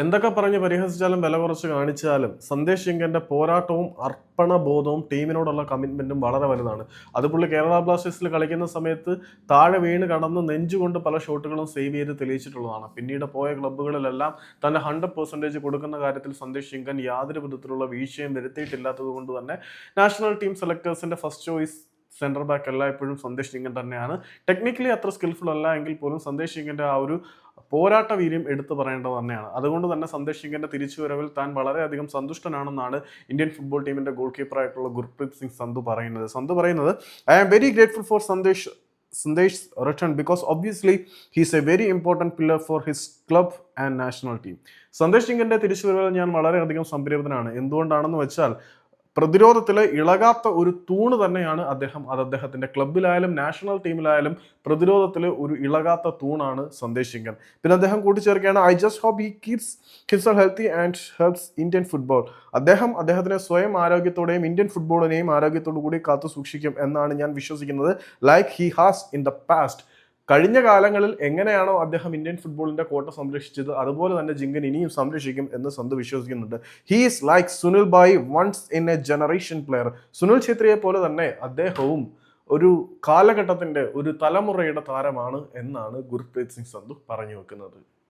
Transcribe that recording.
എന്തൊക്കെ പറഞ്ഞ് പരിഹസിച്ചാലും വില കുറച്ച് കാണിച്ചാലും സന്ദേശ് ശിങ്കന്റെ പോരാട്ടവും അർപ്പണബോധവും ടീമിനോടുള്ള കമ്മിറ്റ്മെന്റും വളരെ വലുതാണ്. അത് പുള്ളി കേരള ബ്ലാസ്റ്റേഴ്സിൽ കളിക്കുന്ന സമയത്ത് താഴെ വീണ് കടന്ന് നെഞ്ചുകൊണ്ട് പല ഷോട്ടുകളും സേവ് ചെയ്ത് തെളിയിച്ചിട്ടുള്ളതാണ്. പിന്നീട് പോയ ക്ലബ്ബുകളിലെല്ലാം തന്നെ ഹൺഡ്രഡ് പെർസെന്റേജ് കൊടുക്കുന്ന കാര്യത്തിൽ സന്ദേശ് ശിങ്കൻ യാതൊരു വിധത്തിലുള്ള വീഴ്ചയും വരുത്തിയിട്ടില്ലാത്തത് കൊണ്ട് തന്നെ നാഷണൽ ടീം സെലക്ടേഴ്സിന്റെ ഫസ്റ്റ് ചോയ്സ് സെന്റർ ബാക്ക് എല്ലായ്പ്പോഴും സന്ദേശ് സിംഗൻ തന്നെയാണ്. ടെക്നിക്കലി അത്ര സ്കിൽഫുൾ അല്ല എങ്കിൽ പോലും സന്ദേശ് സിംഗിന്റെ ആ ഒരു പോരാട്ട വീര്യം എടുത്തു പറയേണ്ടത് തന്നെയാണ്. അതുകൊണ്ട് തന്നെ സന്ദേശ് തിരിച്ചുവരവിൽ താൻ വളരെയധികം സന്തുഷ്ടനാണെന്നാണ് ഇന്ത്യൻ ഫുട്ബോൾ ടീമിന്റെ ഗോൾ കീപ്പറായിട്ടുള്ള ഗുർപ്രീത് സിംഗ് സന്ധു പറയുന്നത്. സന്ധു പറയുന്നത് I am very grateful for Sandesh Sandesh return because obviously he's a very important pillar for his club and national team Sandesh സിംഗിന്റെ തിരിച്ചുവരവിൽ ഞാൻ വളരെയധികം സംരംഭനാണ്. എന്തുകൊണ്ടാണെന്ന് വെച്ചാൽ പ്രതിരോധത്തിൽ ഇളകാത്ത ഒരു തൂണ് തന്നെയാണ് അദ്ദേഹം അത് അദ്ദേഹത്തിന്റെ ക്ലബിലായാലും നാഷണൽ ടീമിലായാലും പ്രതിരോധത്തിൽ ഒരു ഇളകാത്ത തൂണാണ് സന്ദേശ് സിംഗൻ പിന്നെ അദ്ദേഹം കൂട്ടിച്ചേർക്കുകയാണ് I just hope he keeps his healthy and helps Indian football അദ്ദേഹം അദ്ദേഹത്തിന് സ്വയം ആരോഗ്യത്തോടെയും ഇന്ത്യൻ ഫുട്ബോളിനെയും ആരോഗ്യത്തോടു കൂടി കാത്തു സൂക്ഷിക്കും എന്നാണ് ഞാൻ വിശ്വസിക്കുന്നത്. Like he has in the past കഴിഞ്ഞ കാലങ്ങളിൽ എങ്ങനെയാണോ അദ്ദേഹം ഇന്ത്യൻ ഫുട്ബോളിന്റെ കോട്ട സംരക്ഷിച്ചത് അതുപോലെ തന്നെ ജിങ്കൻ ഇനിയും സംരക്ഷിക്കും എന്ന് സന്ത് വിശ്വസിക്കുന്നുണ്ട്. He is like Sunil Bai once in a generation player Sunil ഛേത്രിയെ പോലെ തന്നെ അദ്ദേഹവും ഒരു കാലഘട്ടത്തിന്റെ ഒരു തലമുറയുടെ താരമാണ് എന്നാണ് ഗുർപ്രീത് സിംഗ് സന്ധു പറഞ്ഞു വെക്കുന്നത്.